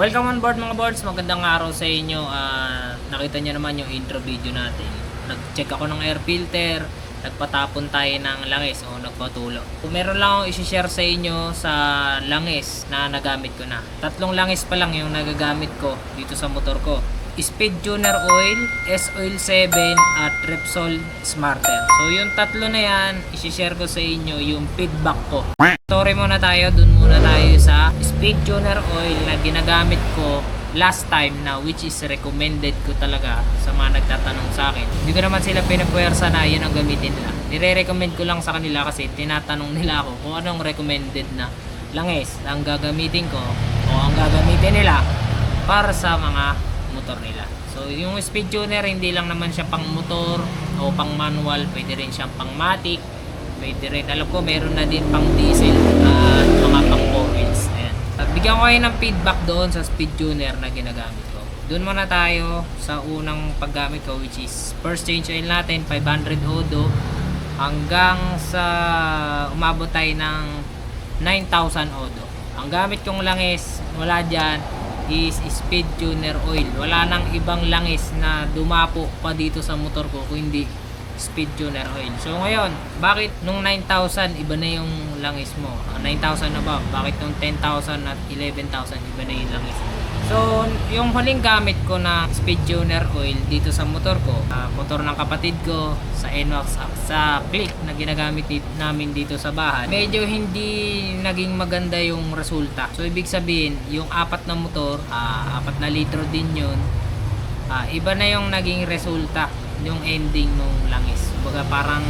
welcome on board mga boards. Magandang araw sa inyo. Ah, nakita niyo naman yung intro video natin. Nag-check ako ng air filter. Nagpatapon tayo ng langis o nagpatulo. Kung meron lang akong isi-share sa inyo sa langis na nagamit ko na. Tatlong langis pa lang yung nagagamit ko dito sa motor ko. Speed Tuner Oil, S-Oil 7 at Repsol Smarter. So yung tatlo na yan, isi-share ko sa inyo yung feedback ko. Story muna tayo, dun muna tayo sa speed tuner oil na ginagamit ko last time na which is recommended ko talaga sa mga nagtatanong sa akin. Hindi ko naman sila pinapwersa na yun ang gamitin nila. Nire-recommend ko lang sa kanila kasi tinatanong nila ako kung anong recommended na langis ang gagamitin ko o ang gagamitin nila para sa mga motor nila. So yung speed tuner hindi lang naman siya pang motor o pang manual, pwede rin siyang pang matic, Pwede rin. Alam ko, meron na din pang diesel at mga pang four wheels. Ayan. At bigyan ko kayo ng feedback doon sa speed tuner na ginagamit ko. Doon muna tayo sa unang paggamit ko which is first change oil natin 500 odo hanggang sa umabot tayo ng 9,000 odo. Ang gamit kong langis wala dyan is speed tuner oil. Wala nang ibang langis na dumapo pa dito sa motor ko kung hindi speed tuner oil. So ngayon, bakit nung 9,000 iba na yung langis mo? Ah, 9,000 na ba? Bakit nung 10,000 at 11,000 iba na yung langis? So, yung huling gamit ko na speed tuner oil dito sa motor ko, ah, motor ng kapatid ko, sa ah, sa click na ginagamit namin dito sa bahay, medyo hindi naging maganda yung resulta. So, ibig sabihin, yung apat na motor, ah, apat na litro din yun, ah, iba na yung naging resulta yung ending nung langis baga parang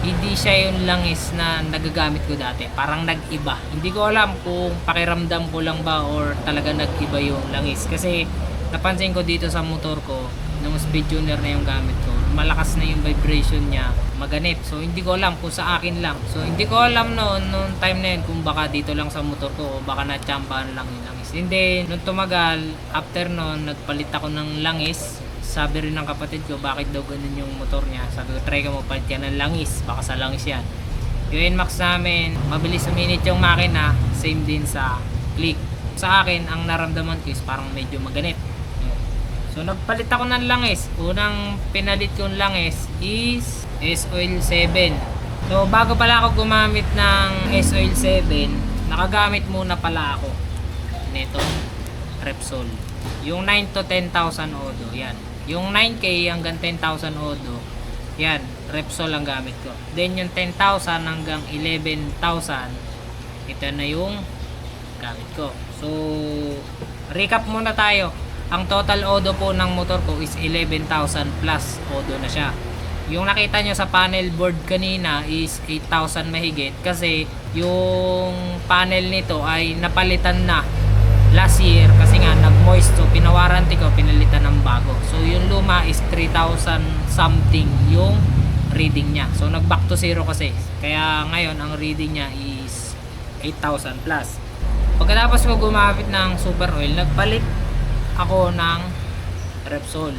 hindi siya yung langis na nagagamit ko dati. Parang nag-iba. Hindi ko alam kung pakiramdam ko lang ba or talaga nag-iba yung langis. Kasi napansin ko dito sa motor ko nung speed tuner na yung gamit ko. Malakas na yung vibration niya. Maganip so hindi ko alam kung sa akin lang. So hindi ko alam noon noong time na yun kung baka dito lang sa motor ko o baka natsambahan lang yung langis. Hindi. Nung tumagal after noon nagpalit ako ng langis sabi rin ng kapatid ko bakit daw ganun yung motor niya? Sabi ko try ka mo palit yan ng langis. Baka sa langis yan. Yung NMAX namin mabilis uminit yung makina same din sa click. Sa akin ang naramdaman ko is parang medyo maganip so nagpalit ako ng langis. Unang pinalit kong langis is S-Oil 7 so bago pala ako gumamit ng S-Oil 7 nakagamit muna pala ako. Nito Repsol. Yung 9 to 10,000 odo yan yung 9k hanggang 10,000 odo yan Repsol ang gamit ko. Then yung 10,000 hanggang 11,000 ito na yung gamit ko. So recap muna tayo. Ang total odo po ng motor ko is 11,000 plus odo na siya. Yung nakita nyo sa panel board kanina is 8,000 mahigit kasi yung panel nito ay napalitan na last year kasi nga nag-moist so pinawaranty ko pinalitan ng bago. So yung luma is 3,000 something yung reading niya. So nag back to zero kasi. Kaya ngayon ang reading niya is 8,000 plus. Pagkatapos ko gumamit ng super oil nagpalit ako ng Repsol.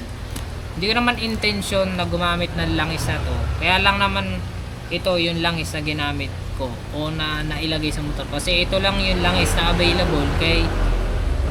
Hindi ko naman intention na gumamit ng langis na to. Kaya lang naman ito yung langis na ginamit ko o na nailagay sa motor. Kasi ito lang yung langis na available kay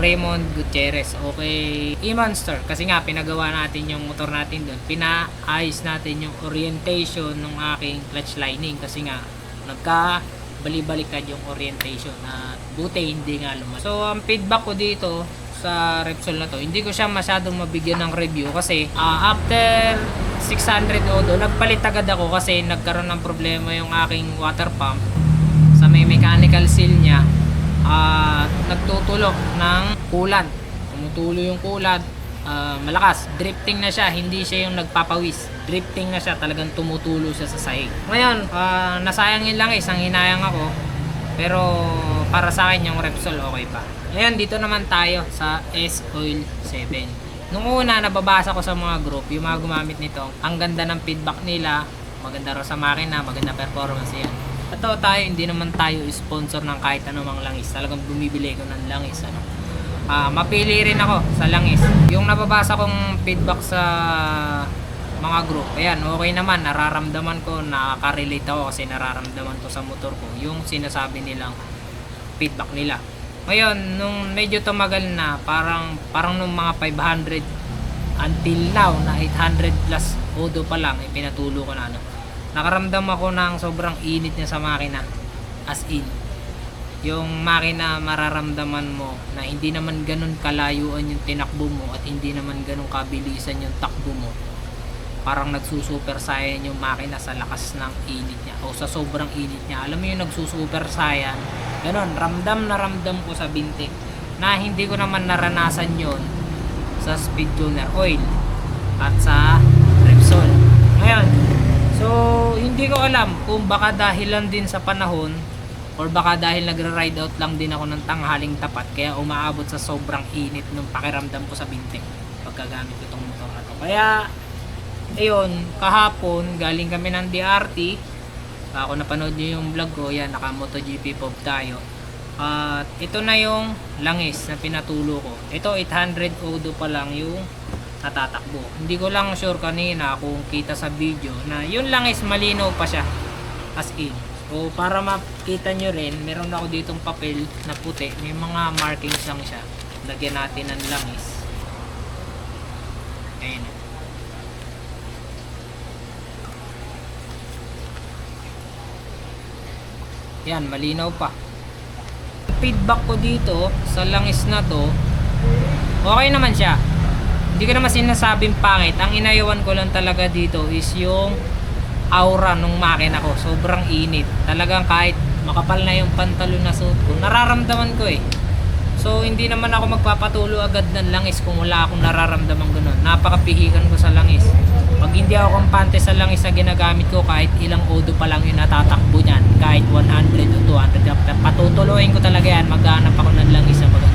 Raymond Gutierrez o kay E-Monster kasi nga pinagawa natin yung motor natin doon pinaayos natin yung orientation ng aking clutch lining kasi nga nagka bali-baliktad yung orientation na buti hindi nga lumas so ang feedback ko dito sa Repsol na to hindi ko siya masyadong mabigyan ng review kasi ah, after 600 odo nagpalit agad ako kasi nagkaroon ng problema yung aking water pump sa may mechanical seal niya at nagtutulok ng kulan tumutulo yung kulan ah, malakas. Drifting na siya, hindi siya yung nagpapawis. Drifting na siya, talagang tumutulo siya sa sahig. Ngayon, ah, nasayangin lang isang hinayang ako. Pero para sa akin yung Repsol okay pa. Ngayon, dito naman tayo sa S-Oil 7. Nung una, nababasa ko sa mga group, yung mga gumamit nito, ang ganda ng feedback nila, maganda raw sa makina, maganda performance yan. Ito tayo, hindi naman tayo sponsor ng kahit anumang langis. Talagang bumibili ko ng langis. Ano. Ah, mapili rin ako sa langis. Yung nababasa kong feedback sa mga group, ayan, okay naman, nararamdaman ko, nakaka-relate ako kasi nararamdaman ko sa motor ko, yung sinasabi nilang feedback nila. Ngayon, nung medyo tumagal na, parang, parang nung mga 500 until now, na 800 plus odo pa lang, ipinatulo ko na ano. Nakaramdam ako ng sobrang init niya sa makina. As in. Yung makina mararamdaman mo na hindi naman ganun kalayuan yung tinakbo mo at hindi naman ganun kabilisan yung takbo mo. Parang nagsusuper saiyan yung makina sa lakas ng init niya o sa sobrang init niya. Alam mo yung nagsusuper saiyan. Ganun, ramdam na ramdam ko sa binti na hindi ko naman naranasan yon sa speed tuner oil at sa Repsol. Ngayon, so hindi ko alam kung baka dahilan din sa panahon or baka dahil nagra-ride out lang din ako ng tanghaling tapat kaya umaabot sa sobrang init nung pakiramdam ko sa binti pagkagamit ko itong motor na to. Kaya ayun, kahapon galing kami ng DRT ako napanood nyo yung vlog ko yan naka MotoGP Pop tayo. At ito na yung langis na pinatulo ko. Ito 800 odo pa lang yung natatakbo. Hindi ko lang sure kanina kung kita sa video na yung langis malinaw pa siya as in. So para makita nyo rin meron ako ditong papel na puti. May mga markings lang siya. Lagyan natin ng langis. Ayun Yan, malinaw pa. Feedback ko dito sa langis na to, okay naman siya. Hindi ko naman sinasabing pangit. Ang inayawan ko lang talaga dito is yung aura nung makina ko. Sobrang init. Talagang kahit makapal na yung pantalon na suot ko, nararamdaman ko eh. So, hindi naman ako magpapatulo agad ng langis kung wala akong nararamdaman ganun. Napakapihikan ko sa langis. Pag hindi ako kampante sa langis na ginagamit ko, kahit ilang odo pa lang yung natatakbo niyan, kahit 100 o 200, patutuloyin ko talaga yan, maghanap ako ng langis na maganda.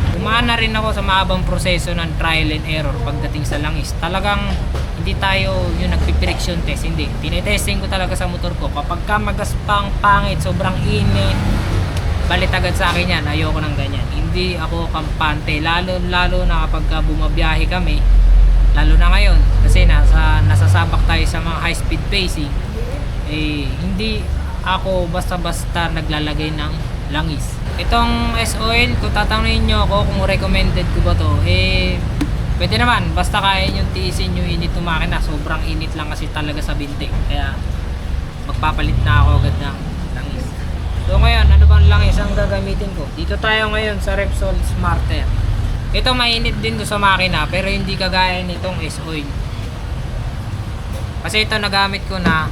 Rin ako sa mahabang proseso ng trial and error pagdating sa langis. Talagang hindi tayo yung nagpipriction test, hindi. Tinetesting ko talaga sa motor ko. Kapag ka magaspang pangit, sobrang init, balit agad sa akin yan, ayoko ng ganyan. Hindi ako kampante, lalo lalo na kapag ka bumabiyahe kami, lalo na ngayon, kasi nasa, nasasabak tayo sa mga high speed pacing, eh, hindi ako basta-basta naglalagay ng langis. Itong S-Oil, kung tatanungin nyo ako kung recommended ko ba to, eh, pwede naman, basta kaya nyo tiisin yung init ng makina, sobrang init lang kasi talaga sa binti. Kaya, magpapalit na ako agad ng langis. So ngayon, ano bang langis ang gagamitin ko? Dito tayo ngayon sa Repsol Smarter. Ito mainit din to sa makina pero hindi kagaya nitong S-Oil. Kasi ito nagamit ko na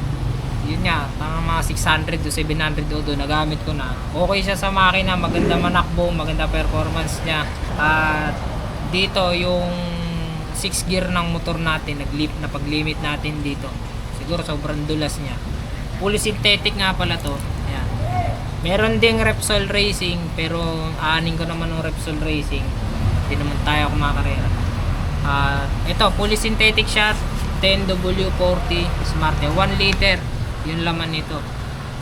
yun nga, pang mga 600 to 700 odo nagamit ko na. Okay siya sa makina, maganda manakbo, maganda performance niya. At dito yung 6 gear ng motor natin, nag-lip na pag-limit natin dito. Siguro sobrang dulas niya. Fully synthetic nga pala to. Ayan. Meron ding Repsol Racing pero aanin ko naman ng Repsol Racing. Hindi naman tayo kumakarera. Ah, ito fully synthetic siya 10W40 Smart 1 liter yung laman nito.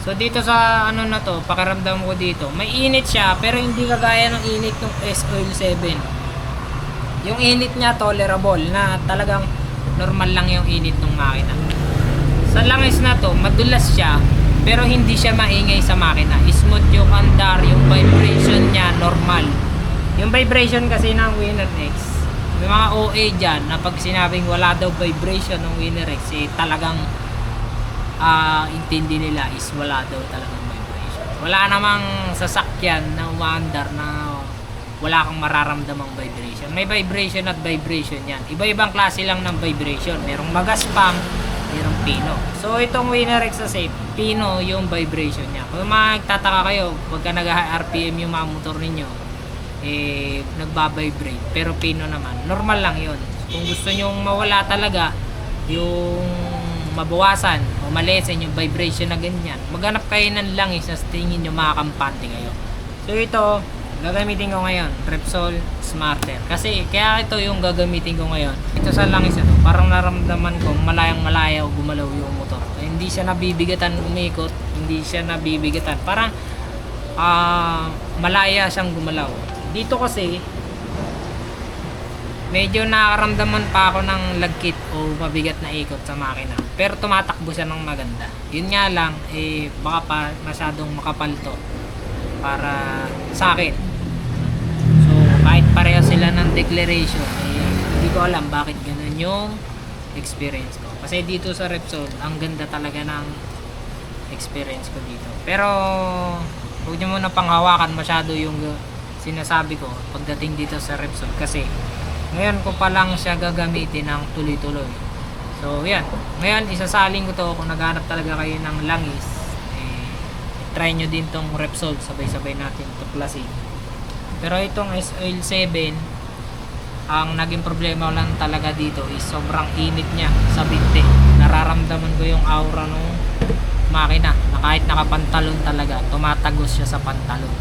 So dito sa ano na to, pakiramdam ko dito, may init siya pero hindi kagaya ng init ng S-Oil 7. Yung init niya tolerable na talagang normal lang yung init ng makina. Sa langis na to, madulas siya pero hindi siya maingay sa makina. Smooth yung andar, yung vibration niya normal. Yung vibration kasi ng Winner X, may mga OA dyan na pag sinabing wala daw vibration ng Winner X, eh, talagang ah intindi nila is wala daw talagang vibration. Wala namang sasakyan na umaandar na wala kang mararamdamang vibration. May vibration at vibration yan. Iba-ibang klase lang ng vibration. Merong magaspang, merong pino. So itong Winner X sa safe, pino yung vibration niya. Kung magtataka kayo, pagka nag-RPM yung mga motor ninyo, eh, nagbabibrate. Pero pino naman, normal lang yon kung gusto nyong mawala talaga yung mabawasan o malesen yung vibration na ganyan, maghanap kayo ng langis na sa tingin nyo makakampante kayo. So ito, gagamitin ko ngayon, Repsol Smarter. Kasi kaya ito yung gagamitin ko ngayon. Ito sa langis ito, parang naramdaman ko malayang malaya o gumalaw yung motor. Eh, hindi siya nabibigatan umikot, hindi siya nabibigatan. Parang ah malaya siyang gumalaw. Dito kasi medyo nakaramdaman pa ako ng lagkit o mabigat na ikot sa makina. Pero tumatakbo siya ng maganda. Yun nga lang, eh, baka pa masyadong makapal to para sa akin. So, kahit pareho sila ng declaration, eh, hindi ko alam bakit ganun yung experience ko. Kasi dito sa Repsol, ang ganda talaga ng experience ko dito. Pero, huwag nyo muna panghawakan masyado yung sinasabi ko pagdating dito sa Repsol. Kasi, ngayon ko pa lang siya gagamitin ng tuloy-tuloy. So, yan. Ngayon, isasaling ko to kung naghanap talaga kayo ng langis. Eh, try nyo din tong Repsol. Sabay-sabay natin tuklasin. Pero itong S-Oil 7, ang naging problema lang talaga dito is sobrang init niya sa binte. Nararamdaman ko yung aura nung makina na kahit nakapantalon talaga, tumatagos siya sa pantalon.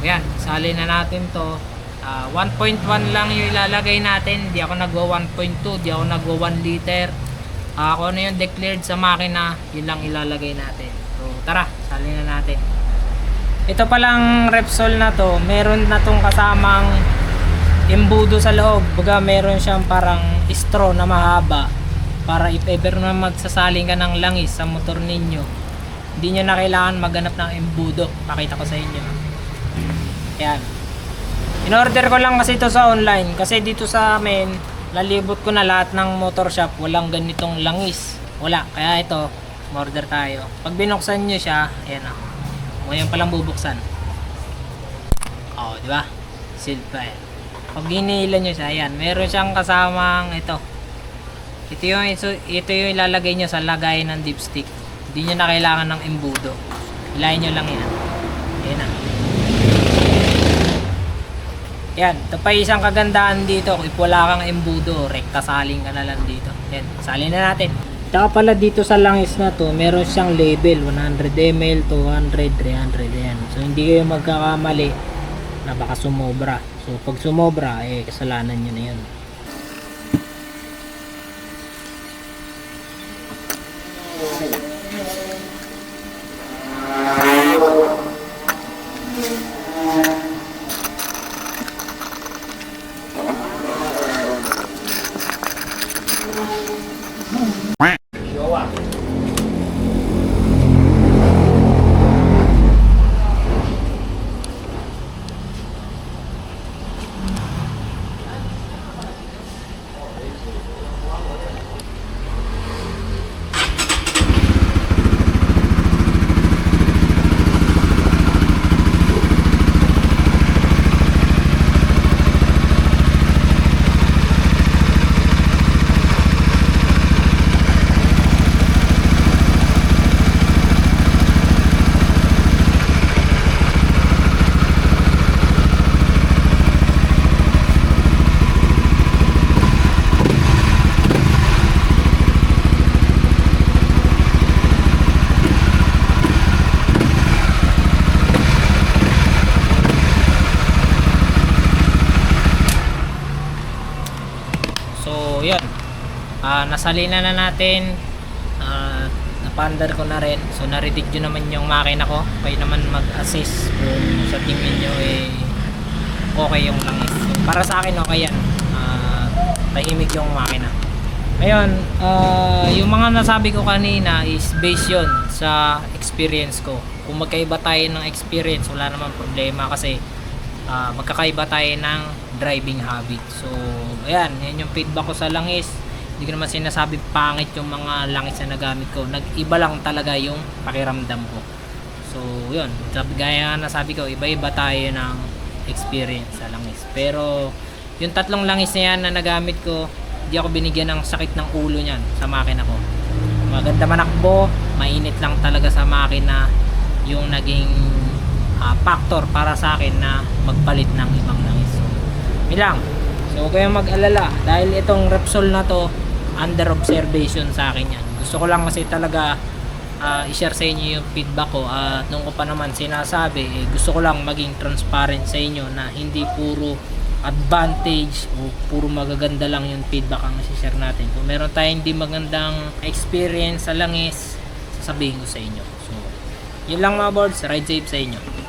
Ayan, sali na natin to. Ah, 1.1 lang yung ilalagay natin. Di ako nagwa 1.2, di ako nagwa 1 liter. Ah, kung ano yung declared sa makina, yun lang ilalagay natin. So, tara, sali na natin. Ito palang Repsol na to, meron na tong kasamang embudo sa loob. Baga meron siyang parang straw na mahaba para if ever na magsasaling ka ng langis sa motor ninyo, hindi nyo na kailangan maghanap ng embudo. Pakita ko sa inyo. Yan. In-order ko lang kasi ito sa online kasi dito sa amin, lalibot ko na lahat ng motor shop, walang ganitong langis. Wala. Kaya ito, order tayo. Pag binuksan nyo siya, ayan o. Ngayon palang bubuksan. Oo, di ba? Sealed pa. Pag ginila nyo siya, ayan, meron siyang kasamang ito. Ito yung, ito yung ilalagay nyo sa lagay ng dipstick. Hindi nyo na kailangan ng embudo. Ilayin nyo lang yan. Ayan na. Yan, ito pa isang kagandahan dito. Kung wala kang embudo, rekta saling ka na lang dito. Yan, salin na natin. Tsaka pala dito sa langis na to, meron siyang label 100 ml, 200, 300 yan. So hindi kayo magkakamali na baka sumobra. So pag sumobra, eh kasalanan nyo na yun. Jowa. So, yun. Ah, nasalina na natin. Ah, napandar ko na rin. So, naridig nyo naman yung makina ko. Kayo naman mag-assist kung sa tingin nyo eh okay yung langis. Para sa akin okay yan. Ah, tahimik yung makina. Ngayon, ah, yung mga nasabi ko kanina is based yun sa experience ko. Kung magkaiba tayo ng experience, wala naman problema kasi ah, magkakaiba tayo ng driving habit. So, ayan, yan yung feedback ko sa langis. Hindi ko naman sinasabi pangit yung mga langis na nagamit ko. Nag-iba lang talaga yung pakiramdam ko. So, yun. Sabi, gaya nga nasabi ko, iba-iba tayo ng experience sa langis. Pero, yung tatlong langis na yan na nagamit ko, hindi ako binigyan ng sakit ng ulo niyan sa makina ko. Maganda manakbo, mainit lang talaga sa makina yung naging ah, factor para sa akin na magpalit ng ibang langis. So, yun lang. So, huwag kayong mag-alala. Dahil itong Repsol na to, under observation sa akin yan. Gusto ko lang kasi talaga ah, i-share sa inyo yung feedback ko. At nung ko pa naman sinasabi, eh, gusto ko lang maging transparent sa inyo na hindi puro advantage o puro magaganda lang yung feedback ang share natin. Kung meron tayong hindi magandang experience sa langis, sasabihin ko sa inyo. So, yun lang mga boards. Ride safe sa inyo.